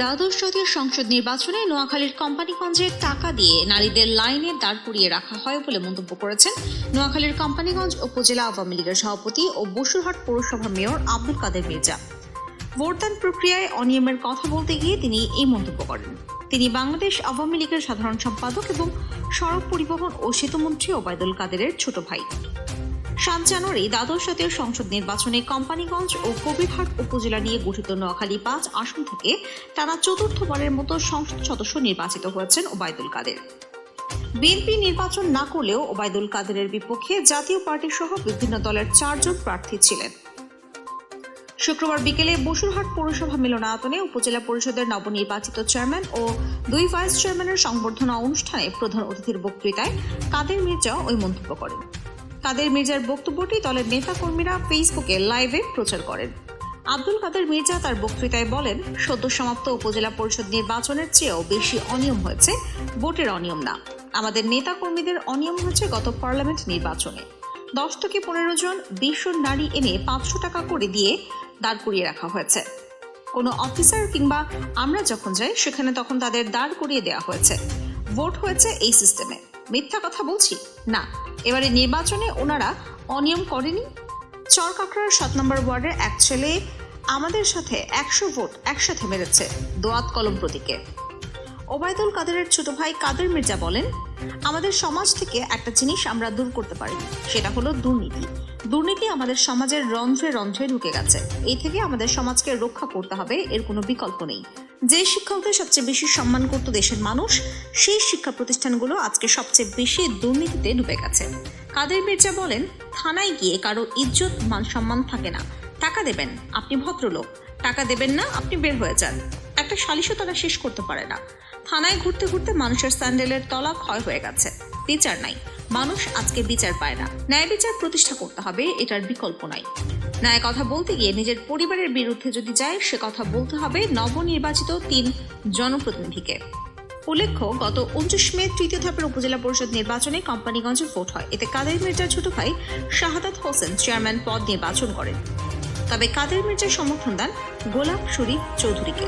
দ্বাদশ জাতীয় সংসদ নির্বাচনে নোয়াখালীর কোম্পানিগঞ্জে টাকা দিয়ে নারীদের লাইনে দাঁড় করিয়ে রাখা হয় বলে মন্তব্য করেছেন নোয়াখালীর কোম্পানিগঞ্জ উপজেলা আওয়ামী লীগের সভাপতি ও বসুরহাট পৌরসভা মেয়র আব্দুল কাদের মির্জা। ভোটদান প্রক্রিয়ায় অনিয়মের কথা বলতে গিয়ে তিনি এই মন্তব্য করেন। তিনি বাংলাদেশ আওয়ামী লীগের সাধারণ সম্পাদক এবং সড়ক পরিবহন ও সেতুমন্ত্রী ওবায়দুল কাদেরের ছোট ভাই। সাত জানুয়ারি দ্বাদশ জাতীয় সংসদ নির্বাচনে কোম্পানিগঞ্জ ও কবিরহাট উপজেলা নিয়ে গঠিত নোয়াখালী পাঁচ আসন থেকে টানা চতুর্থবারের মতো সংসদ সদস্য নির্বাচিত হয়েছেন ওবায়দুল কাদের। বিএনপি নির্বাচন না করলেও ওবায়দুল কাদেরের বিপক্ষে জাতীয় পার্টি সহ বিভিন্ন দলের চারজন প্রার্থী ছিলেন। শুক্রবার বিকেলে বসুরহাট পৌরসভা মিলনায়তনে উপজেলা পরিষদের নবনির্বাচিত চেয়ারম্যান ও দুই ভাইস চেয়ারম্যানের সংবর্ধনা অনুষ্ঠানে প্রধান অতিথির বক্তৃতায় কাদের মির্জা ওই মন্তব্য করেন। কাদের মির্জার বক্তব্যটি দলের নেতাকর্মীরা ফেসবুকে লাইভে প্রচার করেন। আব্দুল কাদের মির্জা তার বক্তৃতায় বলেন, সদ্য সমাপ্ত উপজেলা পরিষদ নির্বাচনের চেয়েও বেশি অনিয়ম হয়েছে, ভোটের অনিয়ম না। আমাদের নেতাকর্মীদের অনিয়ম হয়েছে গত পার্লামেন্ট নির্বাচনে। দশ থেকে পনেরো জন বিশ নারী এনে পাঁচশো টাকা করে দিয়ে দাঁড় করিয়ে রাখা হয়েছে। কোনো অফিসার কিংবা আমরা যখন যাই, সেখানে তখন তাদের দাঁড় করিয়ে দেওয়া হয়েছে। ভোট হয়েছে এই সিস্টেমে। মিথ্যা কথা বলছি? না। এবারে নির্বাচনে ওনারা অনিয়ম করেনি। চরকাকড়ার সাত নম্বর ওয়ার্ডের এক ছেলে আমাদের সাথে একশো ভোট একসাথে মেরেছে দোয়াত কলম প্রতীকে। ওবায়দুল কাদেরের ছোট ভাই কাদের মির্জা বলেন, আমাদের সমাজ থেকে একটা জিনিস আমরা দূর করতে পারি সেটা হলো দুর্নীতি। দুর্নীতি আমাদের সমাজের রন্ধ্রে রন্ধ্রে ঢুকে গেছে। এই থেকে আমাদের সমাজকে রক্ষা করতে হবে, এর কোনো বিকল্প নেই। যে শিক্ষকদের সবচেয়ে বেশি সম্মান করত দেশের মানুষ, সেই শিক্ষা প্রতিষ্ঠানগুলো আজকে সবচেয়ে বেশি দুর্নীতিতে ডুবে গেছে। কাদের মির্জা বলেন, থানায় গিয়ে কারও ইজ্জত মান সম্মান থাকে না। টাকা দেবেন, আপনি ভদ্রলোক। টাকা দেবেন না, আপনি বের হয়ে যান। একটা সালিশও তারা শেষ করতে পারে না। থানায় ঘুরতে ঘুরতে মানুষের স্যান্ডেলের তলা ক্ষয় হয়ে গেছে। বিচার নাই। মানুষ আজকে বিচার পায় না। ন্যায় বিচার প্রতিষ্ঠা করতে হবে, এটার বিকল্প নাই। ন্যায় কথা বলতে গিয়ে নিজের পরিবারের বিরুদ্ধে যদি যায়, সে কথা বলতে হবে নবনির্বাচিত তিন জনপ্রতিনিধিকে। উল্লেখ্য, গত উনত্রিশ মে তৃতীয় ধাপের উপজেলা পরিষদ নির্বাচনে কোম্পানিগঞ্জে ভোট হয়। এতে কাদের মির্জার ছোট ভাই শাহাদাত হোসেন চেয়ারম্যান পদ নির্বাচন করেন। তবে কাদের মির্জার সমর্থন দেন গোলাপ শরীফ চৌধুরীকে?